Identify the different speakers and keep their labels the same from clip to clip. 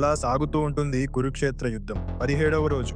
Speaker 1: అలా సాగుతూ ఉంటుంది కురుక్షేత్ర యుద్ధం. పదిహేడవ రోజు.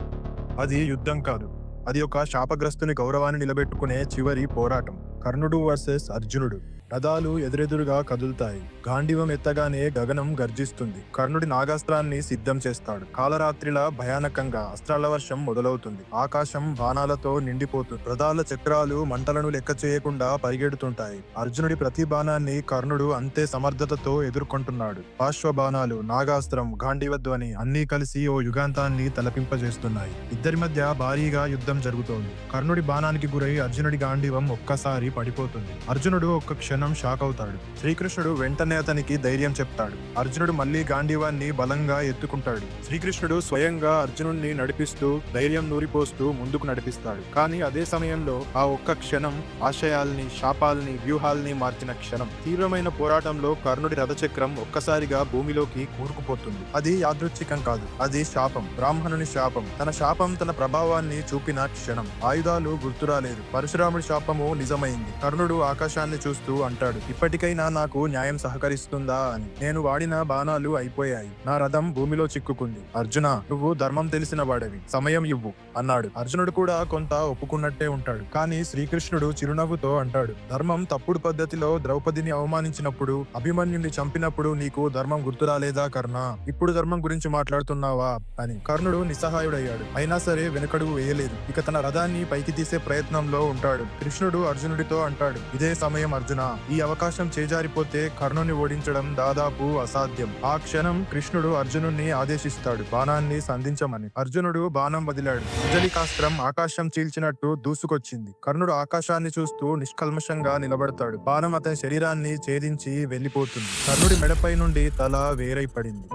Speaker 1: అది యుద్ధం కాదు. అది ఒక శాపగ్రస్తుని గౌరవాన్ని నిలబెట్టుకునే చివరి పోరాటం. కర్ణుడు వర్సెస్ అర్జునుడు. రథాలు ఎదురెదురుగా కదులుతాయి. గాండివం ఎత్తగానే గగనం గర్జిస్తుంది. కర్ణుడి నాగాస్త్రాన్ని సిద్ధం చేస్తాడు. కాలరాత్రిలా భయానకంగా అస్త్రాల వర్షం మొదలవుతుంది. ఆకాశం బాణాలతో నిండిపోతుంది రథాల చక్రాలు మంటలను లెక్క చేయకుండా పరిగెడుతుంటాయి. అర్జునుడి ప్రతి బాణాన్ని కర్ణుడు అంతే సమర్థతతో ఎదుర్కొంటున్నాడు. పార్శ్వ బాణాలు నాగాస్త్రం గాండివధ్వని అన్నీ కలిసి ఓ యుగాంతాన్ని తలపింపజేస్తున్నాయి. ఇద్దరి మధ్య భారీగా యుద్ధం జరుగుతోంది. కర్ణుడి బాణానికి గురై అర్జునుడి గాండివం ఒక్కసారి పడిపోతుంది. అర్జునుడు ఒక్క క్షణం షాక్ అవుతాడు. శ్రీకృష్ణుడు వెంటనే అతనికి ధైర్యం చెప్తాడు. అర్జునుడు మళ్ళీ గాంధీవాన్ని బలంగా ఎత్తుకుంటాడు. శ్రీకృష్ణుడు స్వయంగా అర్జునుడిని నడిపిస్తూ ధైర్యం నూరిపోస్తూ ముందుకు నడిపిస్తాడు. కానీ అదే సమయంలో ఆ ఒక్క క్షణం ఆశయాల్ని శాపాల్ని వ్యూహాల్ని మార్చిన క్షణం. తీవ్రమైన పోరాటంలో కర్ణుడి రథచక్రం ఒక్కసారిగా భూమిలోకి కూరుకుపోతుంది. అది యాదృచ్ఛికం కాదు. అది శాపం. బ్రాహ్మణుని శాపం. తన శాపం తన ప్రభావాన్ని చూపిన క్షణం. ఆయుధాలు గుర్తురాలేదు. పరశురాముడి శాపము నిజమైంది. కర్ణుడు ఆకాశాన్ని చూస్తూ అంటాడు. ఇప్పటికైనా నాకు న్యాయం సహకరిస్తుందా అని. నేను వాడిన బాణాలు అయిపోయాయి. నా రథం భూమిలో చిక్కుకుంది. అర్జున నువ్వు ధర్మం తెలిసిన వాడవి. సమయం ఇవ్వు అన్నాడు. అర్జునుడు కూడా కొంత ఒప్పుకున్నట్టే ఉంటాడు. కానీ శ్రీకృష్ణుడు చిరునవ్వుతో అంటాడు. ధర్మం తప్పుడు పద్ధతిలో ద్రౌపదిని అవమానించినప్పుడు అభిమన్యుని చంపినప్పుడు నీకు ధర్మం గుర్తురాలేదా కర్ణ? ఇప్పుడు ధర్మం గురించి మాట్లాడుతున్నావా? అని. కర్ణుడు నిస్సహాయుడయ్యాడు. అయినా సరే వెనకడుగు వేయలేదు. ఇక తన రథాన్ని పైకి తీసే ప్రయత్నంలో ఉంటాడు. కృష్ణుడు అర్జునుడితో అంటాడు. ఇదే సమయం అర్జున. ఈ అవకాశం చేజారిపోతే కర్ణుని ఓడించడం దాదాపు అసాధ్యం. ఆ క్షణం కృష్ణుడు అర్జునుడిని ఆదేశిస్తాడు. బాణాన్ని సంధించమని. అర్జునుడు బాణం వదిలాడు. అంజలికాస్త్రం ఆకాశం చీల్చినట్టు దూసుకొచ్చింది. కర్ణుడు ఆకాశాన్ని చూస్తూ నిష్కల్మషంగా నిలబడతాడు. బాణం అతని శరీరాన్ని ఛేదించి వెళ్ళిపోతుంది కర్ణుడి మెడపై నుండి తల వేరై పడింది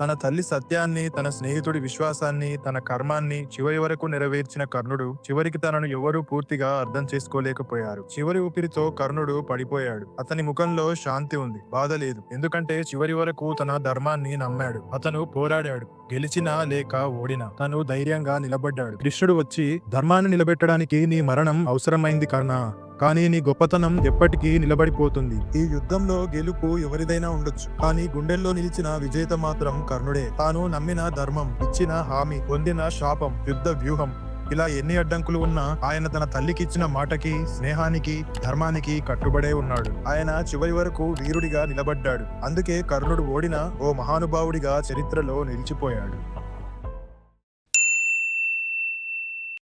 Speaker 1: తన తల్లి సత్యాన్ని తన స్నేహితుడి విశ్వాసాన్ని తన కర్మాన్ని చివరి వరకు నెరవేర్చిన కర్ణుడు చివరికి తనను ఎవరూ పూర్తిగా అర్థం చేసుకోలేకపోయారు. చివరి ఊపిరితో కర్ణుడు పడిపోయాడు. అతని ముఖంలో శాంతి ఉంది బాధ లేదు. ఎందుకంటే చివరి వరకు తన ధర్మాన్ని నమ్మాడు. అతను పోరాడాడు గెలిచినా లేక ఓడినా. తను ధైర్యంగా నిలబడ్డాడు. కృష్ణుడు వచ్చి ధర్మాన్ని నిలబెట్టడానికి నీ మరణం అవసరమైంది కర్ణ. కానీ నీ గొప్పతనం ఎప్పటికీ నిలబడిపోతుంది. ఈ యుద్ధంలో గెలుపు ఎవరిదైనా ఉండొచ్చు. కానీ గుండెల్లో నిలిచిన విజేత మాత్రం కర్ణుడే. తాను నమ్మిన ధర్మం ఇచ్చిన హామీ పొందిన శాపం యుద్ధ వ్యూహం. ఇలా ఎన్ని అడ్డంకులు ఉన్నా ఆయన తన తల్లికి ఇచ్చిన మాటకి స్నేహానికి ధర్మానికి కట్టుబడే ఉన్నాడు. ఆయన చివరి వరకు వీరుడిగా నిలబడ్డాడు. అందుకే కర్ణుడు ఓడిన ఓ మహానుభావుడిగా చరిత్రలో నిలిచిపోయాడు.